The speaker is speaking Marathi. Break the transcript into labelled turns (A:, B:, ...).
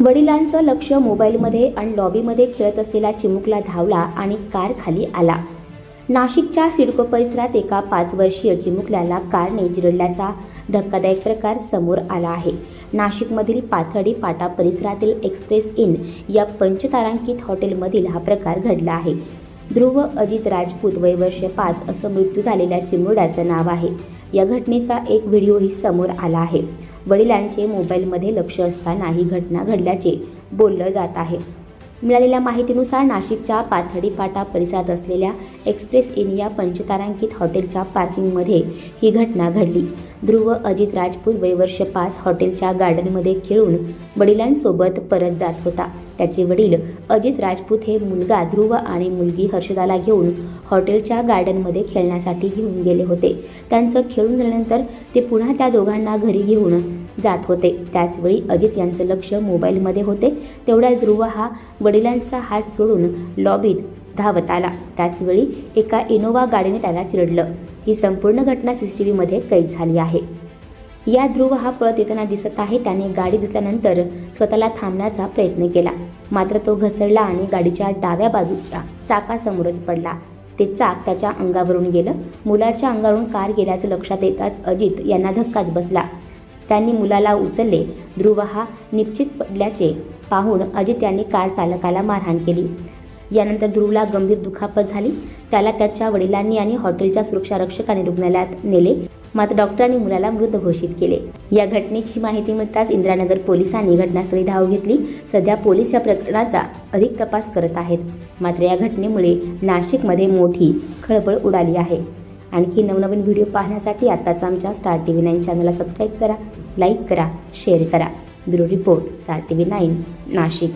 A: वडिलांचं लक्ष मोबाईलमध्ये आणि लॉबीमध्ये खेळत असलेला चिमुकला धावला आणि कार खाली आला. नाशिकच्या सिडको परिसरात एका पाच वर्षीय चिमुकल्याला कारने जिरडल्याचा धक्कादायक प्रकार समोर आला आहे. नाशिकमधील पाथर्डी फाटा परिसरातील एक्सप्रेस इन या पंचतारांकित हॉटेलमधील हा प्रकार घडला आहे. ध्रुव अजित राजपूत वय वर्ष पाच असं मृत्यू झालेल्या चिमुरड्याचं नाव आहे. या घटनेचा एक व्हिडिओही समोर आला आहे. वडिलांचे मोबाईलमध्ये लक्ष असताना ही घटना घडल्याचे बोललं जात आहे. मिळालेल्या माहितीनुसार नाशिकच्या पाथडी फाटा परिसरात असलेल्या एक्सप्रेस इन या पंचतारांकित हॉटेलच्या पार्किंगमध्ये ही घटना घडली. ध्रुव अजित राजपूत वयवर्ष पाच हॉटेलच्या गार्डनमध्ये खेळून वडिलांसोबत परत जात होता. त्याचे वडील अजित राजपूत हे मुलगा ध्रुव आणि मुलगी हर्षदाला घेऊन हॉटेलच्या गार्डनमध्ये खेळण्यासाठी घेऊन गेले होते. त्यांचं खेळून झाल्यानंतर ते पुन्हा त्या दोघांना घरी घेऊन जात होते. त्याचवेळी अजित यांचं लक्ष मोबाईलमध्ये होते. तेवढ्या ध्रुव हा वडिलांचा हात सोडून लॉबीत धावत आला. त्याचवेळी एका इनोवा गाडीने त्याला चिरडलं. ही संपूर्ण घटना सी सी टी व्हीमध्ये कैद झाली आहे. या ध्रुव हा पळत येताना दिसत आहे. त्याने गाडी दिसल्यानंतर स्वतःला थांबण्याचा प्रयत्न केला. मात्र तो घसरला आणि गाडीच्या डाव्या बाजूच्या चाकासमोरच पडला. ते चाक त्याच्या अंगावरून गेलं. मुलाच्या अंगावरून कार गेल्याचं लक्षात येताच अजित यांना धक्काच बसला. त्यांनी मुलाला उचलले. ध्रुव हा निश्चित पडल्याचे पाहून अजित यांनी कार चालकाला मारहाण केली. यानंतर ध्रुवला गंभीर दुखापत झाली. त्याला त्याच्या वडिलांनी आणि हॉटेलच्या सुरक्षा रक्षकाने रुग्णालयात नेले. मात्र डॉक्टरांनी मुलाला मृत घोषित केले. या घटनेची माहिती मिळताच इंदिरानगर पोलिसांनी घटनास्थळी धाव घेतली. सध्या पोलीस या प्रकरणाचा अधिक तपास करत आहेत. मात्र या घटनेमुळे नाशिकमध्ये मोठी खळबळ उडाली आहे. आणखी नवनवीन व्हिडिओ पाहण्यासाठी आत्ताच आमच्या स्टार टी व्ही नाईन चॅनलला सबस्क्राईब करा लाईक करा शेअर करा. Bureau report Star T V nine Nashik.